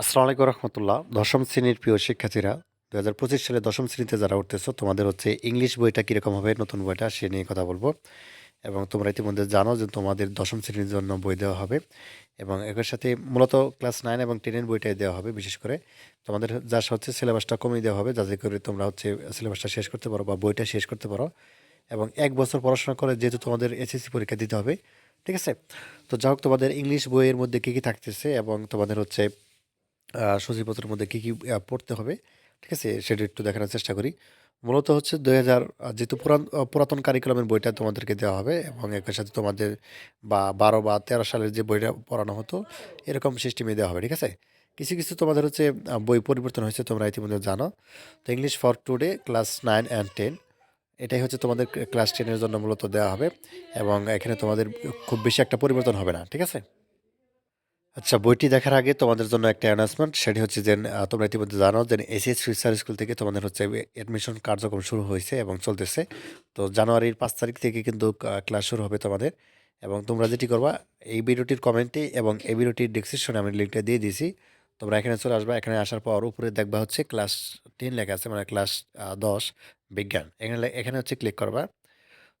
আসসালামু আলাইকুম রহমতুল্লাহ। দশম শ্রেণির প্রিয় শিক্ষার্থীরা দু হাজার পঁচিশ সালে দশম শ্রেণীতে যারা উঠতেছো, তোমাদের হচ্ছে ইংলিশ বইটা কীরকম হবে, নতুন বইটা সে নিয়ে কথা বলব। এবং তোমরা ইতিমধ্যে জানো যে তোমাদের দশম শ্রেণির জন্য বই দেওয়া হবে এবং এর সাথে মূলত ক্লাস নাইন এবং টেনের বইটাই দেওয়া হবে বিশেষ করে। তোমাদের যা হচ্ছে সিলেবাসটা কমিয়ে দেওয়া হবে, যাতে করে তোমরা হচ্ছে সিলেবাসটা শেষ করতে পারো বা বইটা শেষ করতে পারো। এবং এক বছর পড়াশোনা করে যেহেতু তোমাদের এসএসসি পরীক্ষা দিতে হবে, ঠিক আছে? তো যা হোক, তোমাদের ইংলিশ বইয়ের মধ্যে কী কী থাকতেছে এবং তোমাদের হচ্ছে সূচিপত্রের মধ্যে কী কী পড়তে হবে, ঠিক আছে, সেটা একটু দেখানোর চেষ্টা করি। মূলত হচ্ছে দুই হাজার, যেহেতু পুরান পুরাতন কারিকুলামের বইটা তোমাদেরকে দেওয়া হবে এবং এর সাথে তোমাদের বা বারো বা তেরো সালের যে বইটা পড়ানো হতো, এরকম সিস্টেমে দেওয়া হবে, ঠিক আছে? কিছু কিছু তোমাদের হচ্ছে বই পরিবর্তন হয়েছে, তোমরা ইতিমধ্যে জানো। তো English for today class nine and ten এটাই হচ্ছে তোমাদের ক্লাস টেনের জন্য মূলত দেওয়া হবে এবং এখানে তোমাদের খুব বেশি একটা পরিবর্তন হবে না, ঠিক আছে? আচ্ছা বইটি দেখার আগে তোমাদের জন্য একটা অ্যানাউন্সমেন্ট সেটি হচ্ছে যে তোমরা ইতিমধ্যে জানো যে এসএস ফিউচার স্কুল থেকে তোমাদের হচ্ছে অ্যাডমিশন কার্যক্রম শুরু হয়েছে এবং চলতেছে। তো জানুয়ারির পাঁচ তারিখ থেকে কিন্তু ক্লাস শুরু হবে তোমাদের। এবং তোমরা যেটি করবা, এই ভিডিওটির কমেন্টে এবং এই ভিডিওটির ডিসক্রিপশনে আমি লিঙ্কটা দিয়ে দিয়েছি। তোমরা এখানে চলে আসবা, এখানে আসার পর উপরে দেখবা হচ্ছে ক্লাস টেন লেখা আছে মানে ক্লাস দশ, বিজ্ঞান। এখানে এখানে হচ্ছে ক্লিক করবা।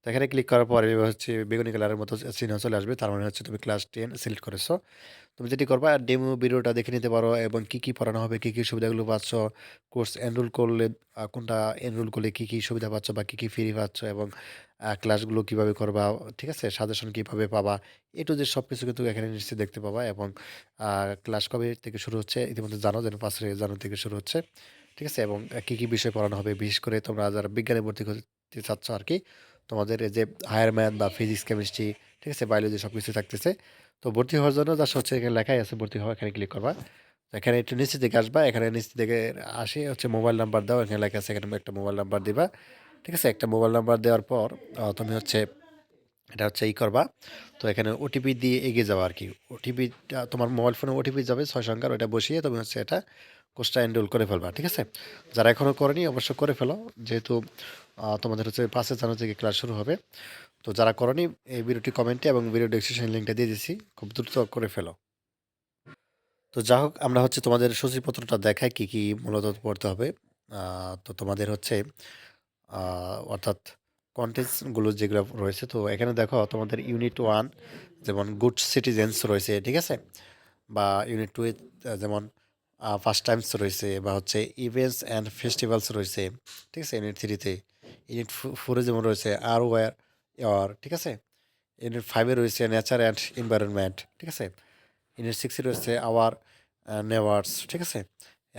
তো এখানে ক্লিক করার পরে হচ্ছে বেগুনি কালারের মতো চিহ্ন চলে আসবে। তার মানে হচ্ছে তুমি ক্লাস টেন সিলেক্ট করেছ। তুমি যেটি করবা আর ডেমো ভিডিওটা দেখে নিতে পারো এবং কী কী পড়ানো হবে, কী কী সুবিধাগুলো পাচ্ছ কোর্স এনরোল করলে কোনটা এনরোল করলে কী কী সুবিধা পাচ্ছ বা কী কী ফ্রি পাচ্ছ এবং ক্লাসগুলো কীভাবে করবা, ঠিক আছে? সাজেশন কীভাবে পাবা এ টু যে সব কিছু কিন্তু এখানে নিশ্চয়ই দেখতে পাবা এবং ক্লাস কবে থেকে শুরু হচ্ছে ইতিমধ্যে জানো যেন পাঁচ জানুয়ারি থেকে শুরু হচ্ছে, ঠিক আছে? এবং কী কি বিষয় পড়ানো হবে, বিশেষ করে তোমরা যারা বিজ্ঞানে ভর্তি করতে চাচ্ছ আর কি তোমাদের যে হায়ার ম্যাথ বা ফিজিক্স কেমিস্ট্রি ঠিক আছে বায়োলজি সব কিছু থাকতেছে। তো ভর্তি হওয়ার জন্য যা হচ্ছে এখানে লেখাই আছে, ভর্তি হওয়া, এখানে ক্লিক করবা। এখানে একটু নিচে দিকে আসবা, এখানে নিচে দিকে আসে হচ্ছে মোবাইল নাম্বার দাও, এখানে লেখা আছে, এখানে একটা মোবাইল নাম্বার দিবা। ঠিক আছে, একটা মোবাইল নাম্বার দেওয়ার পর তুমি হচ্ছে এটা হচ্ছে ই করবা। তো এখানে ওটিপি দিয়ে এগিয়ে যাওয়া আর কি। ওটিপিটা তোমার মোবাইল ফোনে ওটিপি যাবে, ছয় সংখ্যার ওটা বসিয়ে তুমি হচ্ছে এটা কোর্সটা এনরোল করে ফেলবা, ঠিক আছে? যারা এখনও করেনি, অবশ্য করে ফেলো। যেহেতু তোমাদের হচ্ছে পাঁচে জানুয়ারি থেকে ক্লাস শুরু হবে। তো যারা করনি, এই ভিডিওটি কমেন্টে এবং ভিডিও ডেসক্রিপশন লিঙ্কটা দিয়ে দিচ্ছি খুব দ্রুত করে ফেলো। তো যা হোক, আমরা হচ্ছে তোমাদের সূচিপত্রটা দেখাই কি কি মূলত পড়তে হবে। তো তোমাদের হচ্ছে অর্থাৎ কন্টেন্টসগুলো যেগুলো রয়েছে, তো এখানে দেখো তোমাদের ইউনিট ওয়ান যেমন গুড সিটিজেন্স রয়েছে, ঠিক আছে? বা ইউনিট টু যেমন ফার্স্ট টাইমস রয়েছে বা হচ্ছে ইভেন্টস অ্যান্ড ফেস্টিভ্যালস রয়েছে, ঠিক আছে? ইউনিট থ্রিতে ইউনিট ফোরে যেমন রয়েছে আর ওয়ার ইয়ার ঠিক আছে? ইউনিট ফাইভে রয়েছে নেচার অ্যান্ড এনভায়রনমেন্ট ঠিক আছে? ইউনিট সিক্সে রয়েছে আওয়ার নেওয়ার্স ঠিক আছে?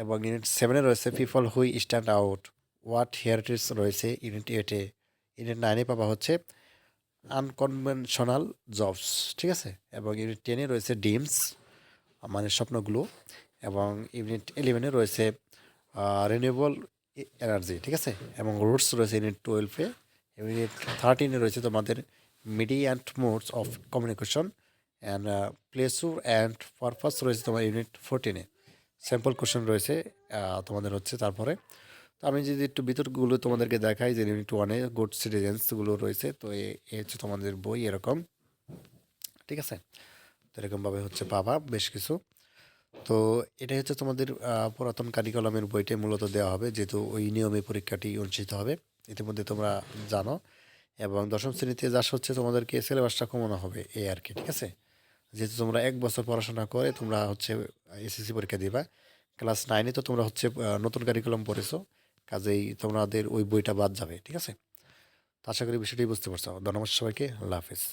এবং ইউনিট সেভেনে রয়েছে people who stand out what heritage রয়েছে ইউনিট এইটে ইউনিট নাইনে পাবা হচ্ছে আনকনভেনশনাল জবস ঠিক আছে? এবং ইউনিট টেনে রয়েছে ডিমস মানে স্বপ্নগুলো। এবং ইউনিট ইলেভেনে রয়েছে রিনিউয়েবল এনার্জি ঠিক আছে? এবং রুটস রয়েছে ইউনিট টুয়েলভে ইউনিট থার্টিনে রয়েছে তোমাদের media and modes of communication and pleasure and purpose রয়েছে তোমার ইউনিট ফোরটিনে স্যাম্পল কোশ্চেন রয়েছে তোমাদের হচ্ছে তারপরে। তো আমি যদি একটু বিতর্কগুলো তোমাদেরকে দেখাই যে ইউনিট ওয়ানে গুড সিটিজেন্সগুলো রয়েছে, তো এ হচ্ছে তোমাদের বই এরকম, ঠিক আছে? তো এরকমভাবে হচ্ছে পাবা বেশ কিছু। তো এটাই হচ্ছে তোমাদের পুরাতন কারিকুলামের বইটাই মূলত দেওয়া হবে, যেহেতু ওই নিয়মে পরীক্ষাটি অনুষ্ঠিত হবে। ইতিমধ্যে তোমরা জানো এবং দশম শ্রেণীতে যা হচ্ছে তোমাদেরকে সিলেবাসটা কমানো হবে এই আর কি, ঠিক আছে? যেহেতু তোমরা এক বছর পড়াশোনা করে তোমরা হচ্ছে এসএসসি পরীক্ষা দিবা, ক্লাস নাইনে তো তোমরা হচ্ছে নতুন কারিকুলাম পড়েছো, কাজেই তোমাদের ওই বইটা বাদ যাবে, ঠিক আছে? তো আশা করি বিষয়টি বুঝতে পারছ। ধন্যবাদ সবাইকে, আল্লাহ হাফিজ।